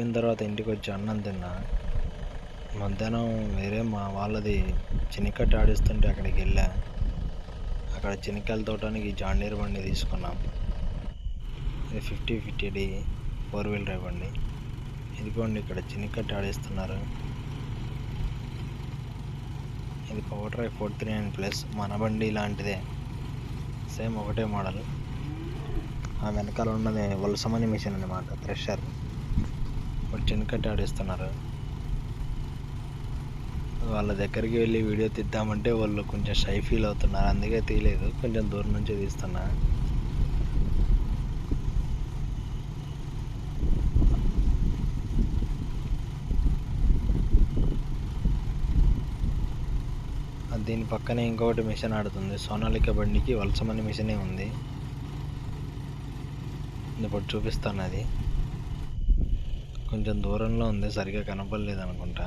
అయిన తర్వాత ఇంటికి వచ్చి అన్నం తిన్నా. మధ్యాహ్నం వేరే మా వాళ్ళది చినికట్టు ఆడిస్తుంటే అక్కడికి వెళ్ళా. అక్కడ చినికాయల తోటానికి జాండీర్ బండి తీసుకున్నాం. ఇది fifty fifty D four wheel drive బండి. ఇదిగోండి ఇక్కడ చినికట్టు ఆడిస్తున్నారు. ఇది power drive four three nine plus మన బండి లాంటిదే. సేమ్ ఒకటే మోడల్. ఆ వెనకాల ఉన్నది వలసమని మిషన్ అనమాట ప్రెషర్ ఇప్పుడు చినికట్టు ఆడిస్తున్నారు వాళ్ళ దగ్గరికి వెళ్ళి వీడియో తీద్దామంటే వాళ్ళు కొంచెం షై ఫీల్ అవుతున్నారు. అందుకే తీయలేదు. కొంచెం దూరం నుంచి తీస్తున్నా. దీని పక్కనే ఇంకొకటి మిషన్ ఆడుతుంది. సోనాలిక బండికి వలసమని మిషనే ఉంది. ఇప్పుడు చూపిస్తాను అది కొంచెం దూరంలో ఉంది సరిగా కనపడలేదు అనుకుంటా.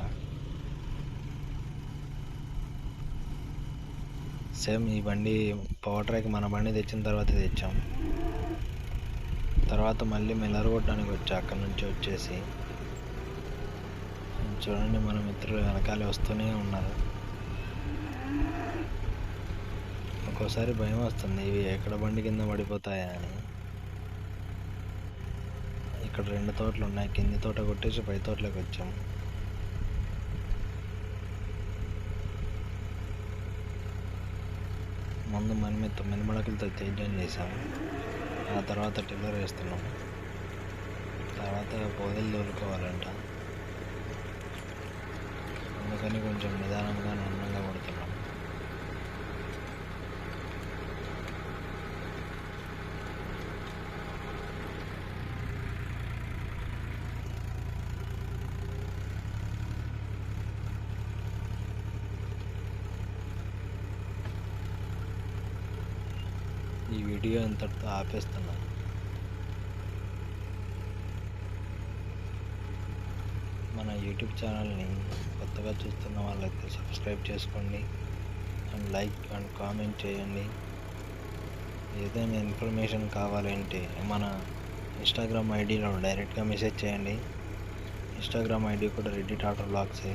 సేమ్ ఈ బండి పవర్ ట్రాక్ మన బండి తెచ్చిన తర్వాత తెచ్చాం. తర్వాత మళ్ళీ మెల్లరగొట్టడానికి వచ్చా అక్కడ నుంచి వచ్చేసి. చూడండి మన మిత్రులు వెనకాలే వస్తూనే ఉన్నారు. ఒక్కోసారి భయం వస్తుంది ఇవి ఎక్కడ బండి కింద పడిపోతాయా అని. ఇక్కడ రెండు తోటలు ఉన్నాయి. కింది తోట కొట్టేసి పై తోటలోకి వచ్చాం. ముందు మనమే తొమ్మిది మడకలతో తేజం చేసాము ఆ తర్వాత టిల్లర్ వేస్తున్నాం. తర్వాత పొదలు తోలుకోవాలంట. అందుకని కొంచెం నిదానంగా అన్నంగా పడుతున్నాం ఈ వీడియో ఇంతటితో ఆపేస్తున్నా. మన యూట్యూబ్ ఛానల్ని కొత్తగా చూస్తున్న వాళ్ళైతే సబ్స్క్రైబ్ చేసుకోండి. అండ్ లైక్ అండ్ కామెంట్ చేయండి. ఏదైనా ఇన్ఫర్మేషన్ కావాలంటే మన ఇన్స్టాగ్రామ్ ఐడిలో డైరెక్ట్గా మెసేజ్ చేయండి. ఇన్స్టాగ్రామ్ ఐడి కూడా రెడ్డి టాటర్ బ్లాగ్సే.